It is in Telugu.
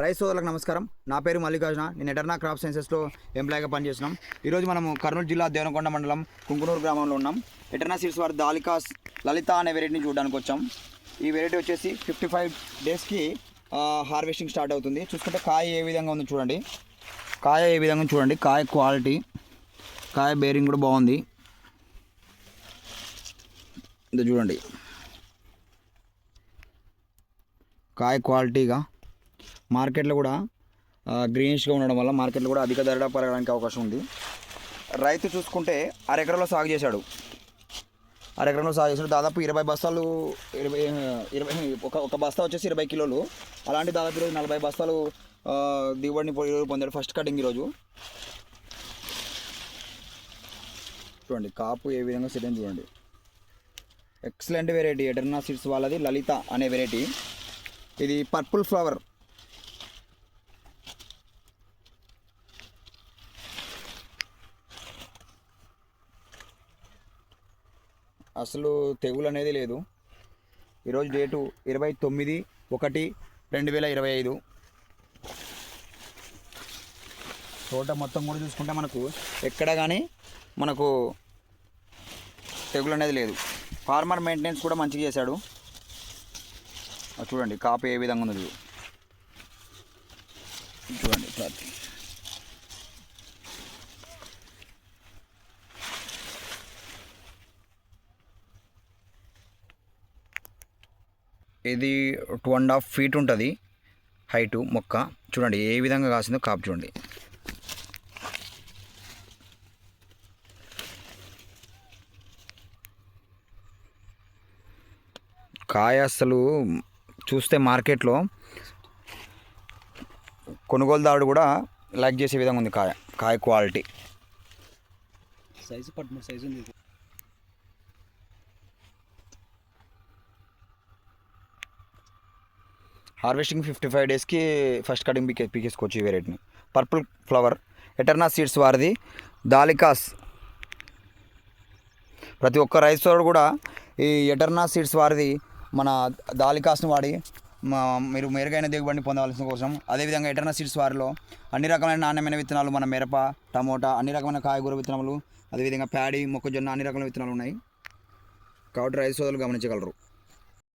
రైస్ సోదరులకు నమస్కారం. నా పేరు మల్లికార్జున. నేను ఎటర్నా క్రాప్ సైన్సెస్లో ఎంప్లాయ్గా పనిచేస్తున్నాం. ఈరోజు మనము కర్నూలు జిల్లా దేవనకొండ మండలం కుంకునూరు గ్రామంలో ఉన్నాం. ఎటర్నా సీడ్స్ వారి దాలికాస్ లలిత అనే వెరైటీని చూడడానికి వచ్చాం. ఈ వెరైటీ వచ్చేసి ఫిఫ్టీ ఫైవ్ డేస్కి హార్వెస్టింగ్ స్టార్ట్ అవుతుంది. చూసుకుంటే కాయ ఏ విధంగా ఉందో చూడండి. కాయ ఏ విధంగా చూడండి. కాయ క్వాలిటీ కాయ బేరింగ్ కూడా బాగుంది. ఇది చూడండి. కాయ క్వాలిటీగా మార్కెట్లో కూడా గ్రీనిష్గా ఉండడం వల్ల మార్కెట్లో కూడా అధిక ధర పెరగడానికి అవకాశం ఉంది. రైతు చూసుకుంటే అరెకరంలో సాగు చేశాడు. అరెకరంలో సాగు చేశాడు. దాదాపు ఇరవై బస్తాలు ఇరవై ఇరవై ఒక ఒక బస్తా వచ్చేసి ఇరవై కిలోలు. అలాంటి దాదాపు ఈరోజు నలభై బస్తాలు దిగుబడిని పొందాడు ఫస్ట్ కటింగ్ ఈరోజు. చూడండి కాపు ఏ విధంగా సిద్ధం చూడండి. ఎక్సలెంట్ వెరైటీ ఎటర్నా సీడ్స్ వాళ్ళది లలిత అనే వెరైటీ. ఇది పర్పుల్ ఫ్లవర్. అసలు తెగులు అనేది లేదు. ఈరోజు డేటు ఇరవై తొమ్మిది ఒకటి రెండు వేల ఇరవై ఐదు. తోట మొత్తం కూడా చూసుకుంటే మనకు ఎక్కడ కానీ మనకు తెగులు అనేది లేదు. ఫార్మర్ మెయింటెనెన్స్ కూడా మంచిగా చేశాడు. అది చూడండి కాపు ఏ విధంగా ఉంది చూడండి ప్రతి ఇది టూ అండ్ హాఫ్ ఫీట్ ఉంటుంది. హైటు మొక్క. చూడండి ఏ విధంగా కాసిందో కాపు చూడండి. కాయ అసలు చూస్తే మార్కెట్లో కొనుగోలుదారుడు కూడా లైక్ చేసే విధంగా ఉంది కాయ. కాయ క్వాలిటీ. సైజు పదమూడు సైజు ఉంది. హార్వెస్టింగ్ ఫిఫ్టీ ఫైవ్ డేస్కి ఫస్ట్ కటింగ్ పీకే పీకేసుకోవచ్చు ఈ వెరైటీని పర్పుల్ ఫ్లవర్ ఎటర్నా సీడ్స్ వారిది. దాలికాస్ ప్రతి ఒక్క రైస్ కూడా ఈ ఎటర్నా సీడ్స్ వారిది మన దాలికాస్ని వాడి మా మీరు మెరుగైన దిగుబడిని పొందవలసిన కోసం. అదేవిధంగా ఎటర్నా సీడ్స్ వారిలో అన్ని రకమైన నాణ్యమైన విత్తనాలు మన మిరప టమోటా అన్ని రకమైన కాయగూర విత్తనాలు అదేవిధంగా ప్యాడీ మొక్కజొన్న అన్ని రకాల విత్తనాలు ఉన్నాయి. కాబట్టి రైతు సోదరులు గమనించగలరు.